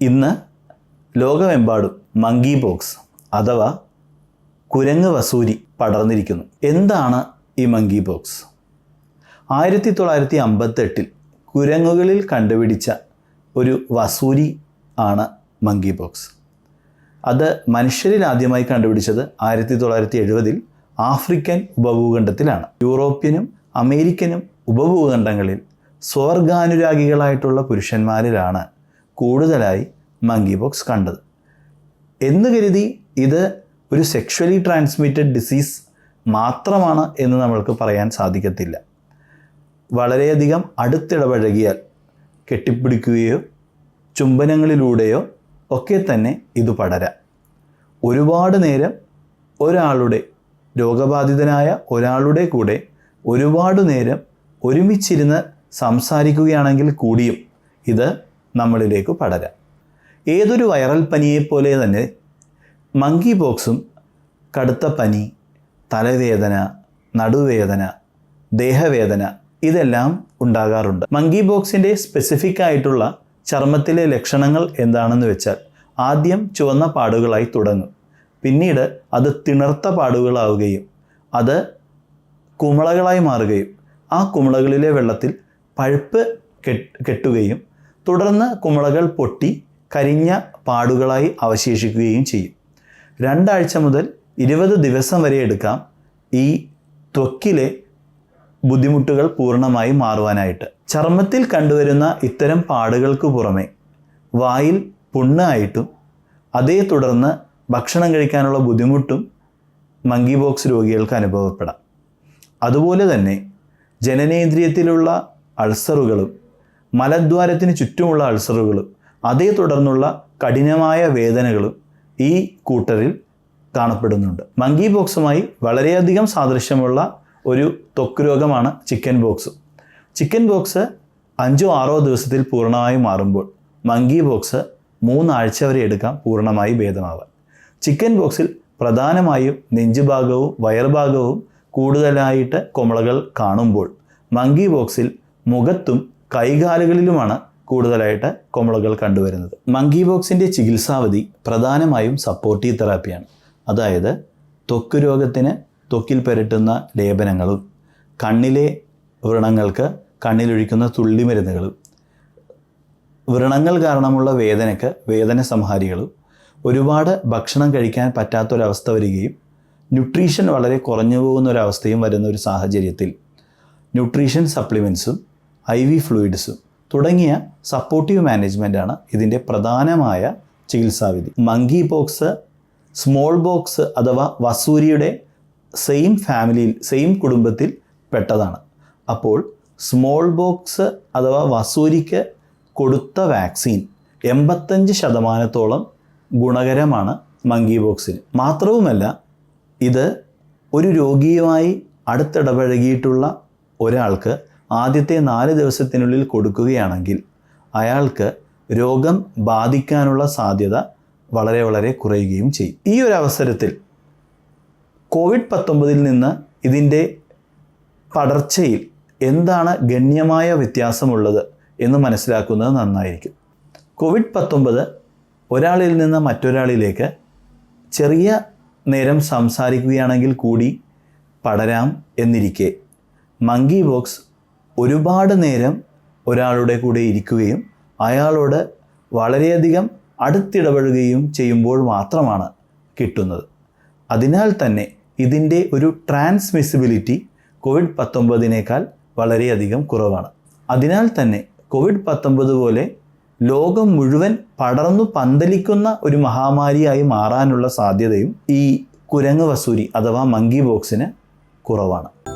ഇന്ന് ലോകമെമ്പാടും monkey box അഥവാ കുരങ്ങ് വസൂരി പടർന്നിരിക്കുന്നു. എന്താണ് ഈ മങ്കി ബോക്സ് ആയിരത്തി തൊള്ളായിരത്തി അമ്പത്തെട്ടിൽ കുരങ്ങുകളിൽ കണ്ടുപിടിച്ച ഒരു വസൂരി ആണ് മങ്കി ബോക്സ് അത് മനുഷ്യരിൽ ആദ്യമായി കണ്ടുപിടിച്ചത് ആയിരത്തി തൊള്ളായിരത്തി എഴുപതിൽ ആഫ്രിക്കൻ ഉപഭൂഖണ്ഡത്തിലാണ്. യൂറോപ്യനും അമേരിക്കനും ഉപഭൂഖണ്ഡങ്ങളിൽ സ്വർഗാനുരാഗികളായിട്ടുള്ള പുരുഷന്മാരിലാണ് കൂടുതലായി മങ്കി ബോക്സ് കണ്ടത്. എന്ന് കരുതി ഇത് ഒരു സെക്ഷലി ട്രാൻസ്മിറ്റഡ് ഡിസീസ് മാത്രമാണ് എന്ന് നമ്മൾക്ക് പറയാൻ സാധിക്കത്തില്ല. വളരെയധികം അടുത്തിടപഴകിയാൽ കെട്ടിപ്പിടിക്കുകയോ ചുംബനങ്ങളിലൂടെയോ ഒക്കെ തന്നെ ഇത് പടരാം. ഒരുപാട് നേരം ഒരാളുടെ രോഗബാധിതനായ ഒരാളുടെ കൂടെ ഒരുപാട് നേരം ഒരുമിച്ചിരുന്ന് സംസാരിക്കുകയാണെങ്കിൽ കൂടിയും ഇത് നമ്മളിലേക്ക് പടരാം. ഏതൊരു വൈറൽ പനിയെപ്പോലെ തന്നെ മങ്കി ബോക്സും കടുത്ത പനി തലവേദന നടുവേദന ദേഹവേദന ഇതെല്ലാം ഉണ്ടാകാറുണ്ട്. മങ്കി ബോക്സിന്റെ സ്പെസിഫിക് ആയിട്ടുള്ള ചർമ്മത്തിലെ ലക്ഷണങ്ങൾ എന്താണെന്ന് വെച്ചാൽ ആദ്യം ചുവന്ന പാടുകളായി തുടങ്ങും. പിന്നീട് അത് തിണർത്ത പാടുകളാവുകയും അത് കുമളകളായി മാറുകയും ആ കുമളകളിലെ വെള്ളത്തിൽ പഴുപ്പ് കെട്ടുകയും തുടർന്ന് കുമിളകൾ പൊട്ടി കരിഞ്ഞ പാടുകളായി അവശേഷിക്കുകയും ചെയ്യും. രണ്ടാഴ്ച മുതൽ ഇരുപത് ദിവസം വരെ എടുക്കാം ഈ ത്വക്കിലെ ബുദ്ധിമുട്ടുകൾ പൂർണമായി മാറുവാനായിട്ട്. ചർമ്മത്തിൽ കണ്ടുവരുന്ന ഇത്തരം പാടുകൾക്ക് പുറമെ വായിൽ പുണ്ണായിട്ടും അതേ തുടർന്ന് ഭക്ഷണം കഴിക്കാനുള്ള ബുദ്ധിമുട്ടും മങ്കി ബോക്സ് രോഗികൾക്ക് അനുഭവപ്പെടാം. അതുപോലെ തന്നെ ജനനേന്ദ്രിയത്തിലുള്ള അൾസറുകളും മലദ്വാരത്തിന് ചുറ്റുമുള്ള അൾസറുകളും അതേ തുടർന്നുള്ള കഠിനമായ വേദനകളും ഈ കൂട്ടരിൽ കാണപ്പെടുന്നുണ്ട്. മങ്കി ബോക്സുമായി വളരെയധികം സാദൃശ്യമുള്ള ഒരു ത്വക്ക് രോഗമാണ് ചിക്കൻ ബോക്സ് ചിക്കൻ ബോക്സ് അഞ്ചോ ആറോ ദിവസത്തിൽ പൂർണമായി മാറുമ്പോൾ മങ്കി ബോക്സ് മൂന്നാഴ്ച വരെ എടുക്കാം പൂർണമായി ഭേദമാവാൻ. ചിക്കൻ ബോക്സിൽ പ്രധാനമായും നെഞ്ചുഭാഗവും വയർഭാഗവും കൂടുതലായിട്ട് കൊമളകൾ കാണുമ്പോൾ മങ്കി ബോക്സിൽ മുഖത്തും കൈകാലുകളിലുമാണ് കൂടുതലായിട്ട് കുമളകൾ കണ്ടുവരുന്നത്. മങ്കി ബോക്സിന്റെ ചികിത്സാവധി പ്രധാനമായും സപ്പോർട്ടീവ് തെറാപ്പിയാണ് അതായത് ത്വക്ക് രോഗത്തിന് ത്വക്കിൽ പെരട്ടുന്ന ലേപനങ്ങളും കണ്ണിലെ വ്രണങ്ങൾക്ക് കണ്ണിലൊഴിക്കുന്ന തുള്ളിമരുന്നുകളും വ്രണങ്ങൾ കാരണമുള്ള വേദനയ്ക്ക് വേദന സംഹാരികളും ഒരുപാട് ഭക്ഷണം കഴിക്കാൻ പറ്റാത്തൊരവസ്ഥ വരികയും ന്യൂട്രീഷൻ വളരെ കുറഞ്ഞു പോകുന്ന ഒരവസ്ഥയും വരുന്ന ഒരു സാഹചര്യത്തിൽ ന്യൂട്രീഷൻ സപ്ലിമെൻസും ഐ വി ഫ്ലൂയിഡ്സും തുടങ്ങിയ സപ്പോർട്ടീവ് മാനേജ്മെന്റാണ് ഇതിന്റെ പ്രധാനമായ ചികിത്സാവിധി. മങ്കി ബോക്സ് സ്മോൾ ബോക്സ് അഥവാ വസൂരിയുടെ സെയിം ഫാമിലിയിൽ സെയിം കുടുംബത്തിൽ പെട്ടതാണ്. അപ്പോൾ സ്മോൾ ബോക്സ് അഥവാ വസൂരിക്ക് കൊടുത്ത വാക്സിൻ എൺപത്തഞ്ച് ശതമാനത്തോളം ഗുണകരമാണ് മങ്കി ബോക്സിന് മാത്രവുമല്ല ഇത് ഒരു രോഗിയുമായി അടുത്തിടപഴകിയിട്ടുള്ള ഒരാൾക്ക് ആദ്യത്തെ നാല് ദിവസത്തിനുള്ളിൽ കൊടുക്കുകയാണെങ്കിൽ അയാൾക്ക് രോഗം ബാധിക്കാനുള്ള സാധ്യത വളരെ വളരെ കുറയുകയും ചെയ്യും. ഈ ഒരു അവസരത്തിൽ കോവിഡ് പത്തൊമ്പതിൽ നിന്ന് ഇതിന്റെ പടർച്ചയിൽ എന്താണ് ഗണ്യമായ വ്യത്യാസമുള്ളത് എന്ന് മനസ്സിലാക്കുന്നത് നന്നായിരിക്കും. കോവിഡ് പത്തൊമ്പത് ഒരാളിൽ നിന്ന് മറ്റൊരാളിലേക്ക് ചെറിയ നേരം സംസാരിക്കുകയാണെങ്കിൽ കൂടി പടരാം എന്നിരിക്കെ. മങ്കി ബോക്സ് ഒരുപാട് നേരം ഒരാളുടെ കൂടെ ഇരിക്കുകയും അയാളോട് വളരെയധികം അടുത്തിടപഴകുകയും ചെയ്യുമ്പോൾ മാത്രമാണ് കിട്ടുന്നത്. അതിനാൽ തന്നെ ഇതിന്റെ ഒരു ട്രാൻസ്മിസിബിലിറ്റി കോവിഡ് പത്തൊമ്പതിനേക്കാൾ വളരെയധികം കുറവാണ്. അതിനാൽ തന്നെ കോവിഡ് പത്തൊമ്പത് പോലെ ലോകം മുഴുവൻ പടർന്നു പന്തലിക്കുന്ന ഒരു മഹാമാരിയായി മാറാനുള്ള സാധ്യതയും ഈ കുരങ്ങ് വസൂരി അഥവാ മങ്കി ബോക്സിന് കുറവാണ്.